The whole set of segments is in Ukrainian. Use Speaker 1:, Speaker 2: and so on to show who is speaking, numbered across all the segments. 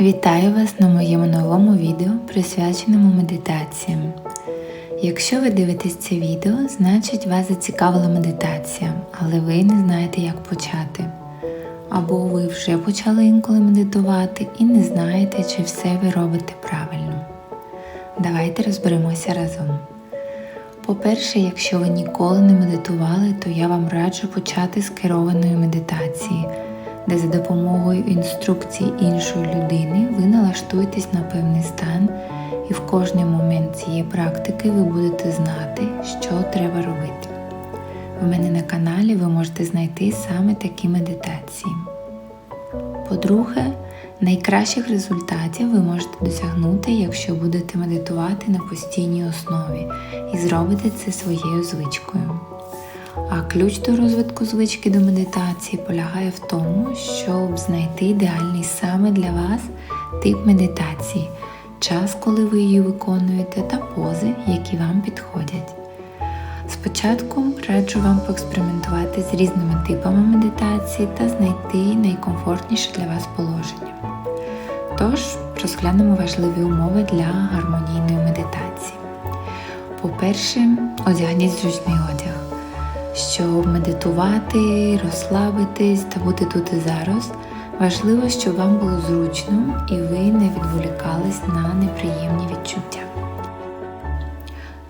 Speaker 1: Вітаю вас на моєму новому відео, присвяченому медитаціям. Якщо ви дивитесь це відео, значить вас зацікавила медитація, але ви не знаєте, як почати. Або ви вже почали інколи медитувати і не знаєте, чи все ви робите правильно. Давайте розберемося разом. По-перше, якщо ви ніколи не медитували, то я вам раджу почати з керованої медитації, де за допомогою інструкцій іншої людини ви налаштуєтесь на певний стан, і в кожний момент цієї практики ви будете знати, що треба робити. В мене на каналі ви можете знайти саме такі медитації. По-друге, найкращих результатів ви можете досягнути, якщо будете медитувати на постійній основі і зробите це своєю звичкою. А ключ до розвитку звички до медитації полягає в тому, щоб знайти ідеальний саме для вас тип медитації, час, коли ви її виконуєте, та пози, які вам підходять. Спочатку раджу вам поекспериментувати з різними типами медитації та знайти найкомфортніше для вас положення. Тож, розглянемо важливі умови для гармонійної медитації. По-перше, одягніть зручний одяг. Щоб медитувати, розслабитись та бути тут і зараз, важливо, щоб вам було зручно і ви не відволікались на неприємні відчуття.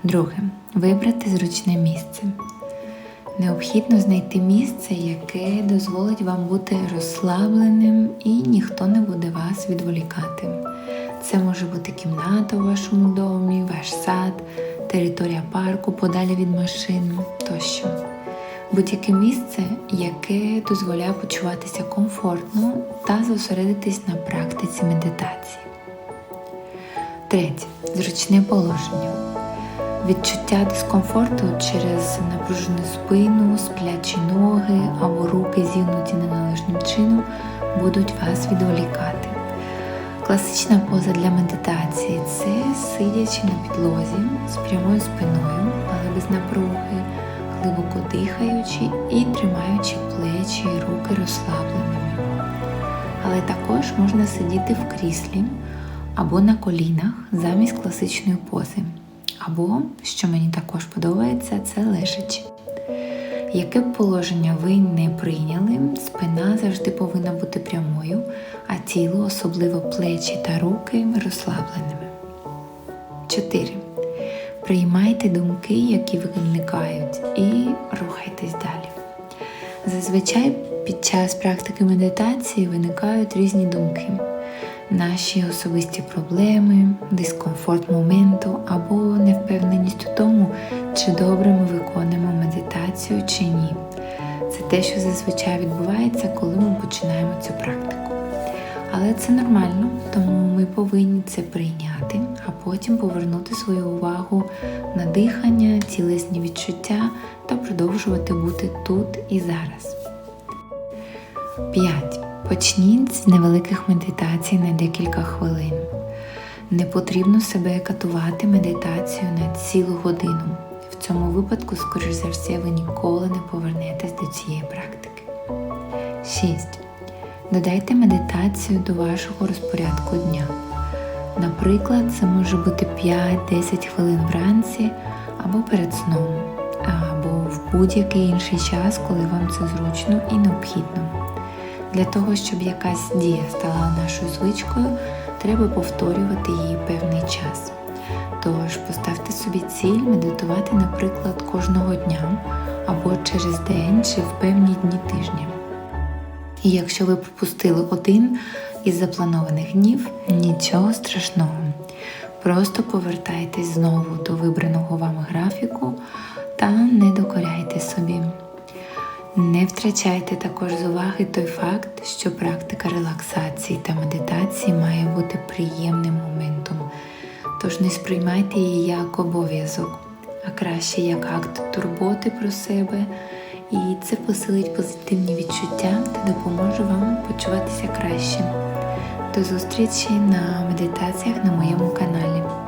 Speaker 1: Друге. Вибрати зручне місце. Необхідно знайти місце, яке дозволить вам бути розслабленим і ніхто не буде вас відволікати. Це може бути кімната у вашому домі, ваш сад, територія парку подалі від машин тощо. Будь-яке місце, яке дозволяє почуватися комфортно та зосередитись на практиці медитації. Третє. Зручне положення. Відчуття дискомфорту через напружену спину, сплячі ноги або руки зігнуті неналежним чином будуть вас відволікати. Класична поза для медитації це сидячи на підлозі з прямою спиною, але без напруги, глибоко дихаючи і тримаючи плечі і руки розслабленими. Але також можна сидіти в кріслі або на колінах замість класичної пози. Або, що мені також подобається, це лежачи. Яке б положення ви не прийняли, спина завжди повинна бути прямою, а тіло, особливо плечі та руки, розслабленими. 4. Приймайте думки, які виникають, і рухайтесь далі. Зазвичай під час практики медитації виникають різні думки наші особисті проблеми, дискомфорт моменту або невпевненість у тому, чи добре ми виконуємо медитацію чи ні. Це те, що зазвичай відбувається, коли ми починаємо цю практику. Але це нормально, тому ми повинні це прийняти, а потім повернути свою увагу на дихання, тілесні відчуття та продовжувати бути тут і зараз. 5. Почніть з невеликих медитацій на декілька хвилин. Не потрібно себе катувати медитацію на цілу годину. В цьому випадку, скоріш за все, ви ніколи не повернетесь до цієї практики. 6. Додайте медитацію до вашого розпорядку дня. Наприклад, це може бути 5-10 хвилин вранці або перед сном, або в будь-який інший час, коли вам це зручно і необхідно. Для того, щоб якась дія стала нашою звичкою, треба повторювати її певний час. Тож поставте собі ціль медитувати, наприклад, кожного дня або через день чи в певні дні тижня. І якщо ви пропустили один із запланованих днів, нічого страшного. Просто повертайтесь знову до вибраного вами графіку та не докоряйте собі. Не втрачайте також з уваги той факт, що практика релаксації та медитації має бути приємним моментом, тож не сприймайте її як обов'язок, а краще як акт турботи про себе, і це посилить позитивні відчуття та допоможе вам почуватися краще. До зустрічі на медитаціях на моєму каналі.